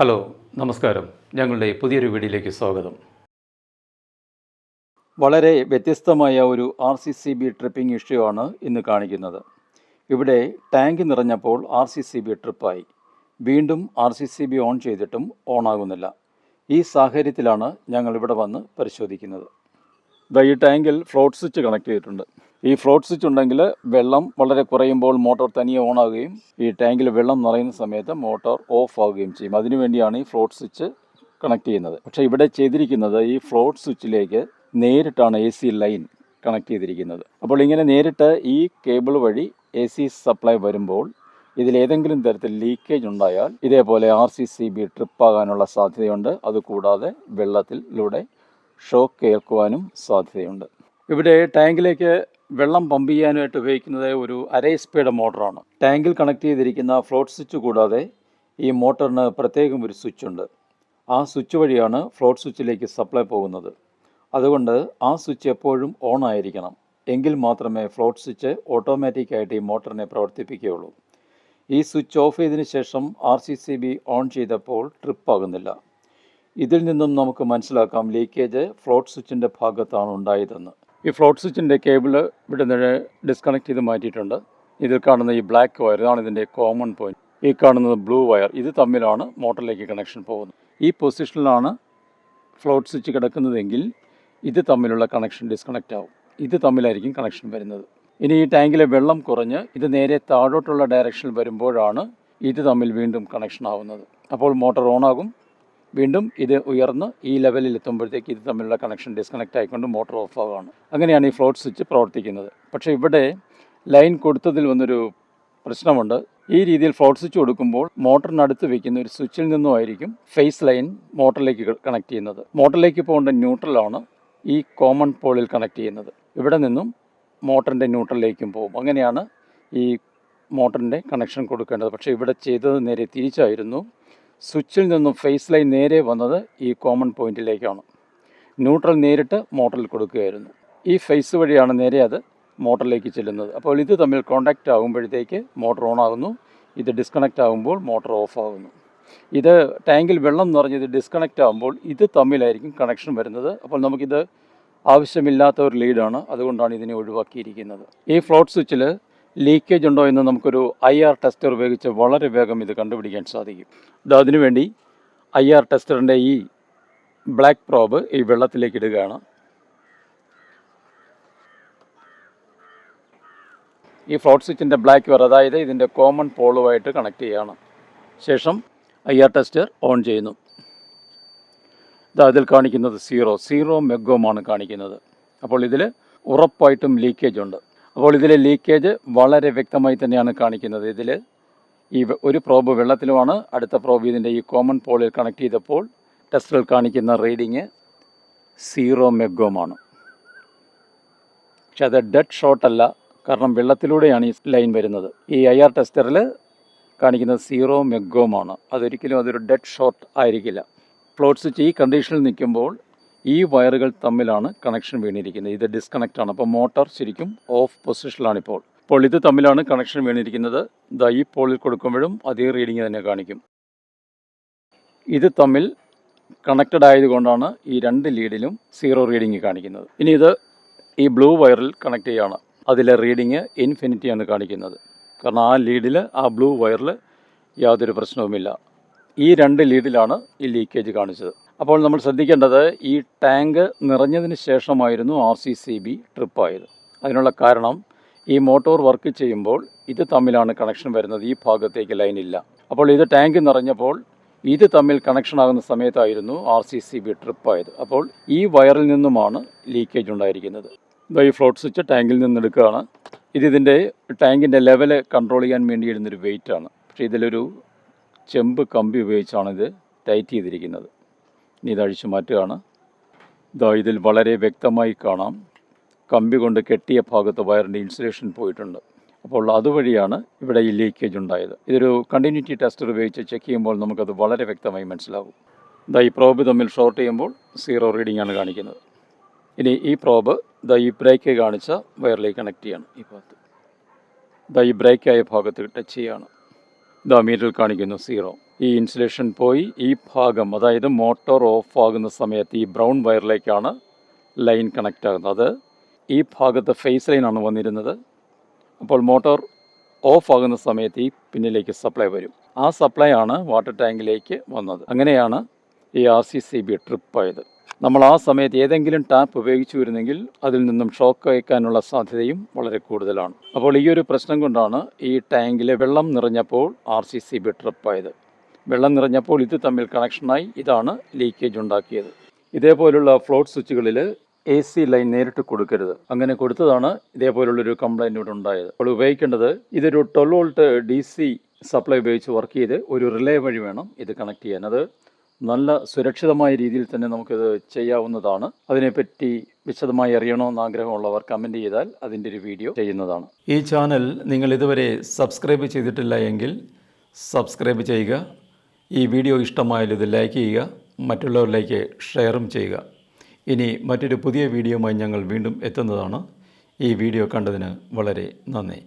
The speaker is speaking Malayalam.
ഹലോ നമസ്കാരം. ഞങ്ങളുടെ പുതിയൊരു വീഡിയോയിലേക്ക് സ്വാഗതം. വളരെ വ്യത്യസ്തമായ ഒരു R C C B tripping issue ആണ് ഇന്ന് കാണിക്കുന്നത്. ഇവിടെ ടാങ്ക് നിറഞ്ഞപ്പോൾ ആർ സി സി ബി ട്രിപ്പായി. വീണ്ടും R C C B on ചെയ്തിട്ടും ഓൺ ആകുന്നില്ല. ഈ സാഹചര്യത്തിലാണ് ഞങ്ങൾ ഇവിടെ വന്ന് പരിശോധിക്കുന്നത്. ഈ ടാങ്കിൽ ഫ്ലോട്ട് സ്വിച്ച് കണക്ട് ചെയ്തിട്ടുണ്ട്. ഈ ഫ്ലോട്ട് സ്വിച്ച് ഉണ്ടെങ്കിൽ വെള്ളം വളരെ കുറയുമ്പോൾ മോട്ടോർ തനിയെ ഓൺ ആകുകയും ഈ ടാങ്കിൽ വെള്ളം നിറയുന്ന സമയത്ത് മോട്ടോർ ഓഫ് ആവുകയും ചെയ്യും. അതിനുവേണ്ടിയാണ് ഈ ഫ്ലോട്ട് സ്വിച്ച് കണക്ട് ചെയ്യുന്നത്. പക്ഷേ ഇവിടെ ചെയ്തിരിക്കുന്നത് ഈ ഫ്ലോട്ട് സ്വിച്ചിലേക്ക് നേരിട്ടാണ് എ സി ലൈൻ കണക്ട് ചെയ്തിരിക്കുന്നത്. അപ്പോൾ ഇങ്ങനെ നേരിട്ട് ഈ കേബിൾ വഴി എ സി സപ്ലൈ വരുമ്പോൾ ഇതിലേതെങ്കിലും തരത്തിൽ ലീക്കേജ് ഉണ്ടായാൽ ഇതേപോലെ ആർ സി സി ബി ട്രിപ്പാകാനുള്ള സാധ്യതയുണ്ട്. അതുകൂടാതെ വെള്ളത്തിലൂടെ ഷോക്ക് കേൾക്കുവാനും സാധ്യതയുണ്ട്. ഇവിടെ ടാങ്കിലേക്ക് വെള്ളം പമ്പ് ചെയ്യാനായിട്ട് ഉപയോഗിക്കുന്നത് ഒരു അര സ്പീഡ് മോട്ടറാണ്. ടാങ്കിൽ കണക്ട് ചെയ്തിരിക്കുന്ന ഫ്ലോട്ട് സ്വിച്ച് കൂടാതെ ഈ മോട്ടറിന് പ്രത്യേകം ഒരു സ്വിച്ച് ഉണ്ട്. ആ സ്വിച്ച് വഴിയാണ് ഫ്ലോട്ട് സ്വിച്ചിലേക്ക് സപ്ലൈ പോകുന്നത്. അതുകൊണ്ട് ആ സ്വിച്ച് എപ്പോഴും ഓൺ ആയിരിക്കണം. എങ്കിൽ മാത്രമേ ഫ്ലോട്ട് സ്വിച്ച് ഓട്ടോമാറ്റിക്കായിട്ട് ഈ മോട്ടറിനെ പ്രവർത്തിപ്പിക്കുകയുള്ളൂ. ഈ സ്വിച്ച് ഓഫ് ചെയ്തതിന് ശേഷം R C C B on ചെയ്തപ്പോൾ ട്രിപ്പ് ആകുന്നില്ല. ഇതിൽ നിന്നും നമുക്ക് മനസ്സിലാക്കാം ലീക്കേജ് ഫ്ലോട്ട് സ്വിച്ചിന്റെ ഭാഗത്താണ് ഉണ്ടായതെന്ന്. ഈ ഫ്ലോട്ട് സ്വിച്ചിന്റെ കേബിൾ ഇവിടെ നിന്ന് ഡിസ്കണക്ട് ചെയ്ത് മാറ്റിയിട്ടുണ്ട്. ഇതിൽ കാണുന്ന ഈ ബ്ലാക്ക് വയർ ഇതാണ് ഇതിന്റെ കോമൺ പോയിന്റ് ഈ കാണുന്നത് ബ്ലൂ വയർ ഇത് തമ്മിലാണ് മോട്ടറിലേക്ക് കണക്ഷൻ പോകുന്നത്. ഈ പൊസിഷനിലാണ് ഫ്ലോട്ട് സ്വിച്ച് കിടക്കുന്നതെങ്കിൽ ഇത് തമ്മിലുള്ള കണക്ഷൻ ഡിസ്കണക്റ്റ് ആവും. ഇത് തമ്മിലായിരിക്കും കണക്ഷൻ വരുന്നത്. ഇനി ഈ ടാങ്കിലെ വെള്ളം കുറഞ്ഞ് ഇത് നേരെ താഴോട്ടുള്ള ഡയറക്ഷനിൽ വരുമ്പോഴാണ് ഇത് തമ്മിൽ വീണ്ടും കണക്ഷൻ ആവുന്നത്. അപ്പോൾ മോട്ടോർ ഓൺ ആകും. വീണ്ടും ഇത് ഉയർന്ന് ഈ ലെവലിൽ എത്തുമ്പോഴത്തേക്ക് ഇത് തമ്മിലുള്ള കണക്ഷൻ ഡിസ്കണക്റ്റ് ആയിക്കൊണ്ട് മോട്ടോർ ഓഫ് ആവുകയാണ് അങ്ങനെയാണ് ഈ ഫ്ലോട്ട് സ്വിച്ച് പ്രവർത്തിക്കുന്നത്. പക്ഷേ ഇവിടെ ലൈൻ കൊടുത്തതിൽ വന്നൊരു പ്രശ്നമുണ്ട്. ഈ രീതിയിൽ ഫ്ലോട്ട് സ്വിച്ച് കൊടുക്കുമ്പോൾ മോട്ടറിനടുത്ത് വയ്ക്കുന്ന ഒരു സ്വിച്ചിൽ നിന്നുമായിരിക്കും ഫേസ് ലൈൻ മോട്ടറിലേക്ക് കണക്ട് ചെയ്യുന്നത്. മോട്ടറിലേക്ക് പോകേണ്ട ന്യൂട്രലാണ് ഈ കോമൺ പോളിൽ കണക്ട് ചെയ്യുന്നത്. ഇവിടെ നിന്നും മോട്ടറിന്റെ ന്യൂട്രലിലേക്കും പോകും. അങ്ങനെയാണ് ഈ മോട്ടറിന്റെ കണക്ഷൻ കൊടുക്കേണ്ടത്. പക്ഷേ ഇവിടെ ചെയ്തത് നേരെ തിരിച്ചായിരുന്നു. സ്വിച്ചിൽ നിന്നും ഫേസ് ലൈൻ നേരെ വന്നത് ഈ കോമൺ പോയിന്റിലേക്കാണ്. ന്യൂട്രൽ നേരിട്ട് മോട്ടറിൽ കൊടുക്കുകയായിരുന്നു. ഈ ഫേസ് വഴിയാണ് നേരെ അത് മോട്ടറിലേക്ക് ചെല്ലുന്നത്. അപ്പോൾ ഇത് തമ്മിൽ കോണ്ടാക്റ്റ് ആകുമ്പോഴത്തേക്ക് മോട്ടർ ഓൺ ആകുന്നു. ഇത് ഡിസ്കണക്റ്റ് ആകുമ്പോൾ മോട്ടർ ഓഫ് ആകുന്നു. ഇത് ടാങ്കിൽ വെള്ളം നിറഞ്ഞത് ഡിസ്കണക്റ്റ് ആകുമ്പോൾ ഇത് തമ്മിലായിരിക്കും കണക്ഷൻ വരുന്നത്. അപ്പോൾ നമുക്കിത് ആവശ്യമില്ലാത്ത ഒരു ലീഡാണ് അതുകൊണ്ടാണ് ഇതിനെ ഒഴിവാക്കിയിരിക്കുന്നത്. ഈ ഫ്ലോട്ട് സ്വിച്ചിൽ ലീക്കേജ് ഉണ്ടോ എന്ന് നമുക്കൊരു ഐ ആർ ടെസ്റ്റർ ഉപയോഗിച്ച് വളരെ വേഗം ഇത് കണ്ടുപിടിക്കാൻ സാധിക്കും. ഇത് അതിനുവേണ്ടി ഐ ആർ ടെസ്റ്ററിന്റെ ഈ ബ്ലാക്ക് പ്രോബ് ഈ വെള്ളത്തിലേക്ക് ഇടുകയാണ്. ഈ ഫ്ലോട്ട് സ്വിച്ചിന്റെ ബ്ലാക്ക് വർ അതായത് ഇതിന്റെ കോമൺ പോളുമായിട്ട് കണക്ട് ചെയ്യുകയാണ് ശേഷം ഐ ആർ ടെസ്റ്റർ ഓൺ ചെയ്യുന്നു. ഇത് അതിൽ കാണിക്കുന്നത് സീറോ സീറോ മെഗോമാണ് കാണിക്കുന്നത്. അപ്പോൾ ഇതിൽ ഉറപ്പായിട്ടും ലീക്കേജ് ഉണ്ട്. അപ്പോൾ ഇതിലെ ലീക്കേജ് വളരെ വ്യക്തമായി തന്നെയാണ് കാണിക്കുന്നത്. ഇതിൽ ഈ ഒരു പ്രോബ് വെള്ളത്തിലുമാണ് അടുത്ത പ്രോബ് ഇതിന്റെ ഈ കോമൺ പോളിൽ കണക്ട് ചെയ്തപ്പോൾ ടെസ്റ്റിൽ കാണിക്കുന്ന റീഡിങ് സീറോ മെഗോമാണ് പക്ഷെ അത് ഡെഡ് ഷോട്ടല്ല കാരണം വെള്ളത്തിലൂടെയാണ് ഈ ലൈൻ വരുന്നത്. ഈ ഐ ആർ ടെസ്റ്ററിൽ കാണിക്കുന്നത് സീറോ മെഗോമാണ് അതൊരിക്കലും അതൊരു ഡെഡ് ഷോട്ട് ആയിരിക്കില്ല. ഫ്ലോട്ട് സ്വിച്ച് ഈ കണ്ടീഷനിൽ നിൽക്കുമ്പോൾ ഈ വയറുകൾ തമ്മിലാണ് കണക്ഷൻ വീണിരിക്കുന്നത്. ഇത് ഡിസ്കണക്റ്റ് ആണ്. അപ്പോൾ മോട്ടോർ ശരിക്കും ഓഫ് പൊസിഷനിലാണ് ഇപ്പോൾ. അപ്പോൾ ഇത് തമ്മിലാണ് കണക്ഷൻ വീണിരിക്കുന്നത്. ദാ ഈ പോളിൽ കൊടുക്കുമ്പോഴും അതേ റീഡിങ് തന്നെ കാണിക്കും. ഇത് തമ്മിൽ കണക്റ്റഡ് ആയതുകൊണ്ടാണ് ഈ രണ്ട് ലീഡിലും സീറോ റീഡിങ് കാണിക്കുന്നത്. ഇനി ഇത് ഈ ബ്ലൂ വയറിൽ കണക്ട് ചെയ്യുകയാണ് അതിലെ റീഡിങ് ഇൻഫിനിറ്റിയാണ് കാണിക്കുന്നത്. കാരണം ആ ലീഡിൽ ആ ബ്ലൂ വയറിൽ യാതൊരു പ്രശ്നവുമില്ല. ഈ രണ്ട് ലീഡിലാണ് ഈ ലീക്കേജ് കാണിച്ചത്. അപ്പോൾ നമ്മൾ ശ്രദ്ധിക്കേണ്ടത് ഈ ടാങ്ക് നിറഞ്ഞതിന് ശേഷമായിരുന്നു ആർ സി സി ബി ട്രിപ്പായത്. അതിനുള്ള കാരണം ഈ മോട്ടോർ വർക്ക് ചെയ്യുമ്പോൾ ഇത് തമ്മിലാണ് കണക്ഷൻ വരുന്നത് ഈ ഭാഗത്തേക്ക് ലൈൻ ഇല്ല അപ്പോൾ ഇത് ടാങ്ക് നിറഞ്ഞപ്പോൾ ഇത് തമ്മിൽ കണക്ഷൻ ആകുന്ന സമയത്തായിരുന്നു ആർ സി സി ബി ട്രിപ്പായത്. അപ്പോൾ ഈ വയറിൽ നിന്നുമാണ് ലീക്കേജ് ഉണ്ടായിരിക്കുന്നത്. ഇതാ ഈ ഫ്ലോട്ട് സ്വിച്ച് ടാങ്കിൽ നിന്നെടുക്കുകയാണ്. ഇത് ടാങ്കിന്റെ ലെവൽ കൺട്രോൾ ചെയ്യാൻ വേണ്ടി ഇടുന്നൊരു വെയിറ്റ് ആണ് പക്ഷേ ഇതിലൊരു ചെമ്പ് കമ്പി ഉപയോഗിച്ചാണ് ഇത് ടൈറ്റ് ചെയ്തിരിക്കുന്നത്. അഴിച്ചു മാറ്റുകയാണ്. ഇതാ ഇതിൽ വളരെ വ്യക്തമായി കാണാം. കമ്പി കൊണ്ട് കെട്ടിയ ഭാഗത്ത് വയറിന്റെ ഇൻസുലേഷൻ പോയിട്ടുണ്ട്. അപ്പോൾ അതുവഴിയാണ് ഇവിടെ ഈ ലീക്കേജ് ഉണ്ടായത്. ഇതൊരു കണ്ടിന്യൂറ്റി ടെസ്റ്റർ ഉപയോഗിച്ച് ചെക്ക് ചെയ്യുമ്പോൾ നമുക്കത് വളരെ വ്യക്തമായി മനസ്സിലാകും ഇതാ ഈ പ്രോബ് തമ്മിൽ ഷോർട്ട് ചെയ്യുമ്പോൾ സീറോ റീഡിംഗ് ആണ് കാണിക്കുന്നത്. ഇനി ഈ പ്രോബ് ഇതാ ഈ ബ്രേക്ക് കാണിച്ച വയറിലേക്ക് കണക്ട് ചെയ്യാണ് ഈ ഭാഗത്ത്. ഇതാ ഈ ബ്രേക്കായ ഭാഗത്ത് ടച്ച് ചെയ്യാണ്. ഇതാ മീറ്ററിൽ കാണിക്കുന്നു സീറോ. ഈ ഇൻസുലേഷൻ പോയി ഈ ഭാഗം അതായത് മോട്ടോർ ഓഫ് ആകുന്ന സമയത്ത് ഈ ബ്രൗൺ വയറിലേക്കാണ് ലൈൻ കണക്റ്റ് ആകുന്നത്. അത് ഈ ഭാഗത്ത് ഫേസ് ലൈനാണ് വന്നിരുന്നത്. അപ്പോൾ മോട്ടോർ ഓഫ് ആകുന്ന സമയത്ത് ഈ പിന്നിലേക്ക് സപ്ലൈ വരും. ആ സപ്ലൈ ആണ് വാട്ടർ ടാങ്കിലേക്ക് വന്നത്. അങ്ങനെയാണ് ഈ ആർ സി സി ബി ട്രിപ്പായത്. നമ്മൾ ആ സമയത്ത് ഏതെങ്കിലും ടാപ്പ് ഉപയോഗിച്ചു വരുന്നെങ്കിൽ അതിൽ നിന്നും ഷോക്ക് അയക്കാനുള്ള സാധ്യതയും വളരെ കൂടുതലാണ്. അപ്പോൾ ഈ ഒരു പ്രശ്നം കൊണ്ടാണ് ഈ ടാങ്കിലെ വെള്ളം നിറഞ്ഞപ്പോൾ ആർ സി സി ബി ട്രിപ്പായത്. വെള്ളം നിറഞ്ഞപ്പോൾ ഇത് തമ്മിൽ കണക്ഷനായി ഇതാണ് ലീക്കേജ് ഉണ്ടാക്കിയത്. ഇതേപോലുള്ള ഫ്ലോട്ട് സ്വിച്ചുകളിൽ എ സി ലൈൻ നേരിട്ട് കൊടുക്കരുത്. അങ്ങനെ കൊടുത്തതാണ് ഇതേപോലുള്ളൊരു കംപ്ലൈന്റ് ഇവിടെ ഉണ്ടായത്. അപ്പോൾ ഉപയോഗിക്കേണ്ടത് ഇതൊരു twelve volt D C supply ഉപയോഗിച്ച് വർക്ക് ചെയ്ത് ഒരു റിലേ വഴി വേണം ഇത് കണക്ട് ചെയ്യാൻ. അത് നല്ല സുരക്ഷിതമായ രീതിയിൽ തന്നെ നമുക്കിത് ചെയ്യാവുന്നതാണ്. അതിനെപ്പറ്റി വിശദമായി അറിയണമെന്ന് ആഗ്രഹമുള്ളവർ കമന്റ് ചെയ്താൽ അതിന്റെ ഒരു വീഡിയോ ചെയ്യുന്നതാണ്. ഈ ചാനൽ നിങ്ങൾ ഇതുവരെ സബ്സ്ക്രൈബ് ചെയ്തിട്ടില്ല എങ്കിൽ സബ്സ്ക്രൈബ് ചെയ്യുക. ഈ വീഡിയോ ഇഷ്ടമായാൽ ഇത് ലൈക്ക് ചെയ്യുക മറ്റുള്ളവരിലേക്ക് ഷെയറും ചെയ്യുക. ഇനി മറ്റൊരു പുതിയ വീഡിയോയുമായി ഞങ്ങൾ വീണ്ടും എത്തുന്നതാണ്. ഈ വീഡിയോ കണ്ടതിന് വളരെ നന്ദി.